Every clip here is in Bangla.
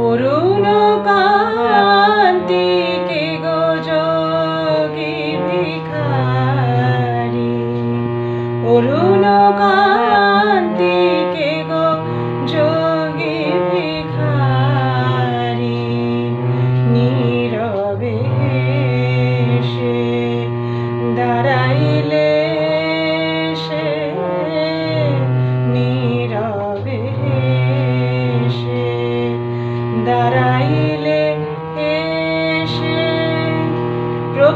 করুণ কান্তিকে গোযোগী ভিখারি। করুণ কান্তিকে গো যোগী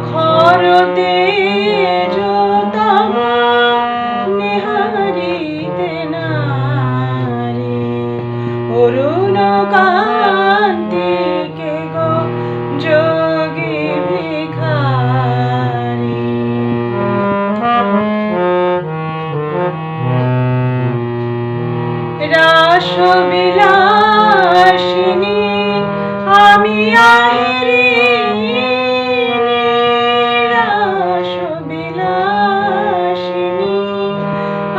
খরতে যোতাম নিহারিতে নারে। অরুণ কান্তিকে গো যোগী ভিখারি। রাসবিলা আমি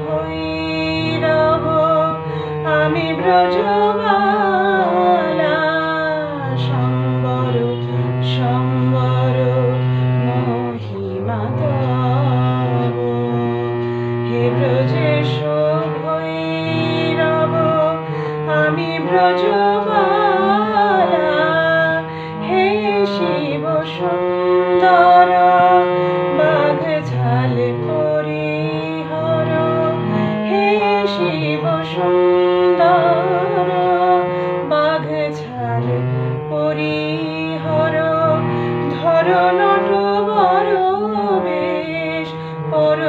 ভৈরব আমি ব্রজ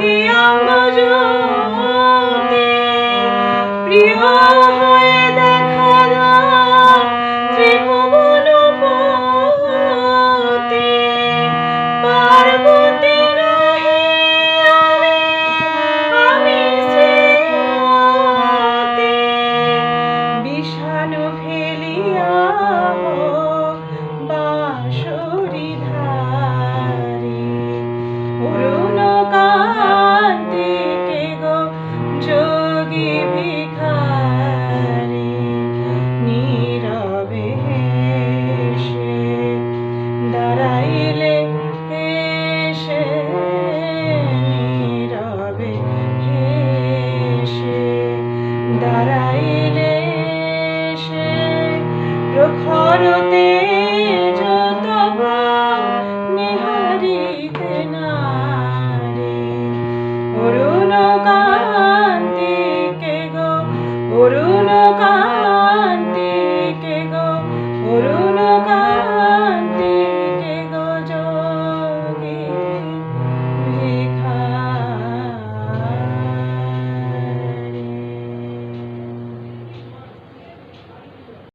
থাকিয়া মজুতে প্রিয় নিহারিতে নারে। অরুণ কান্তিকে গো অরুণ কান্তি